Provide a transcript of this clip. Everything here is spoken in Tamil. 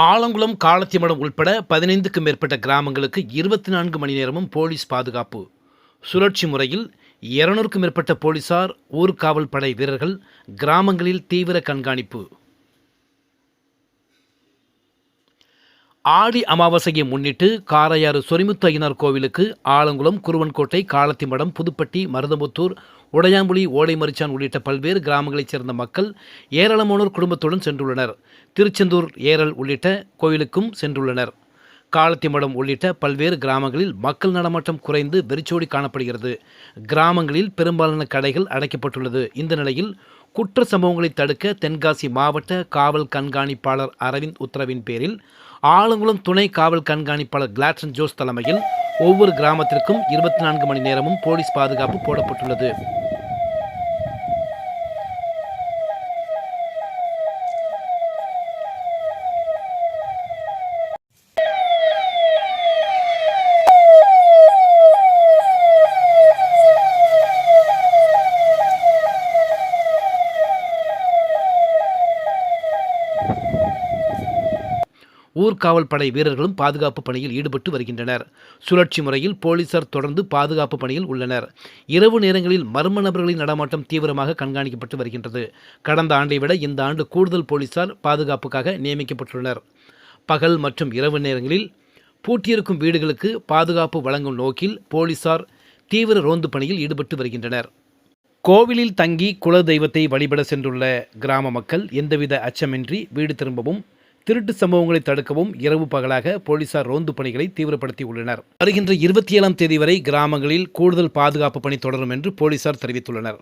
ஆலங்குளம் காலத்திமடம் உட்பட பதினைந்துக்கும் மேற்பட்ட கிராமங்களுக்கு இருபத்தி நான்கு மணி நேரமும் போலீஸ் பாதுகாப்பு. சுழற்சி முறையில் இருநூறுக்கும் மேற்பட்ட போலீசார் ஊர்காவல் படை வீரர்கள் கிராமங்களில் தீவிர கண்காணிப்பு. ஆடி அமாவாசையை முன்னிட்டு காரையாறு சொரிமுத்து ஐயனார் கோவிலுக்கு ஆலங்குளம் குருவன்கோட்டை காலத்திமடம் புதுப்பட்டி மருதமுத்தூர் உடையாம்புலி ஓடைமரிச்சான் உள்ளிட்ட பல்வேறு கிராமங்களைச் சேர்ந்த மக்கள் ஏராளமானோர் குடும்பத்துடன் சென்றுள்ளனர். திருச்செந்தூர் ஏரல் உள்ளிட்ட கோவிலுக்கும் சென்றுள்ளனர். காலத்திமடம் உள்ளிட்ட பல்வேறு கிராமங்களில் மக்கள் நடமாட்டம் குறைந்து வெறிச்சோடி காணப்படுகிறது. கிராமங்களில் பெரும்பாலான கடைகள் அடைக்கப்பட்டுள்ளது. இந்த நிலையில் குற்ற சம்பவங்களை தடுக்க தென்காசி மாவட்ட காவல் கண்காணிப்பாளர் அரவிந்த் உத்தரவின் பேரில் ஆலங்குளம் துணை காவல் கண்காணிப்பாளர் கிளாட்சன் ஜோஸ் தலைமையில் ஒவ்வொரு கிராமத்திற்கும் இருபத்தி நான்கு மணி நேரமும் போலீஸ் பாதுகாப்பு போடப்பட்டுள்ளது. ஊர்காவல் படை வீரர்களும் பாதுகாப்பு பணியில் ஈடுபட்டு வருகின்றனர். சுழற்சி முறையில் போலீசார் தொடர்ந்து பாதுகாப்பு பணியில் உள்ளனர். இரவு நேரங்களில் மர்ம நபர்களின் நடமாட்டம் தீவிரமாக கண்காணிக்கப்பட்டு வருகின்றது. கடந்த ஆண்டை விட இந்த ஆண்டு கூடுதல் போலீசார் பாதுகாப்புக்காக நியமிக்கப்பட்டுள்ளனர். பகல் மற்றும் இரவு நேரங்களில் பூட்டியிருக்கும் வீடுகளுக்கு பாதுகாப்பு வழங்கும் நோக்கில் போலீசார் தீவிர ரோந்து பணியில் ஈடுபட்டு வருகின்றனர். கோவிலில் தங்கி குல தெய்வத்தை வழிபட சென்றுள்ள கிராம மக்கள் எந்தவித அச்சமின்றி வீடு திரும்பவும் திருட்டு சம்பவங்களை தடுக்கவும் இரவு பகலாக போலீசார் ரோந்து பணிகளை தீவிரப்படுத்தியுள்ளனர் வருகின்ற இருபத்தி ஏழாம் தேதி வரை கிராமங்களில் கூடுதல் பாதுகாப்பு பணி தொடரும் என்று போலீசார் தெரிவித்துள்ளனர்.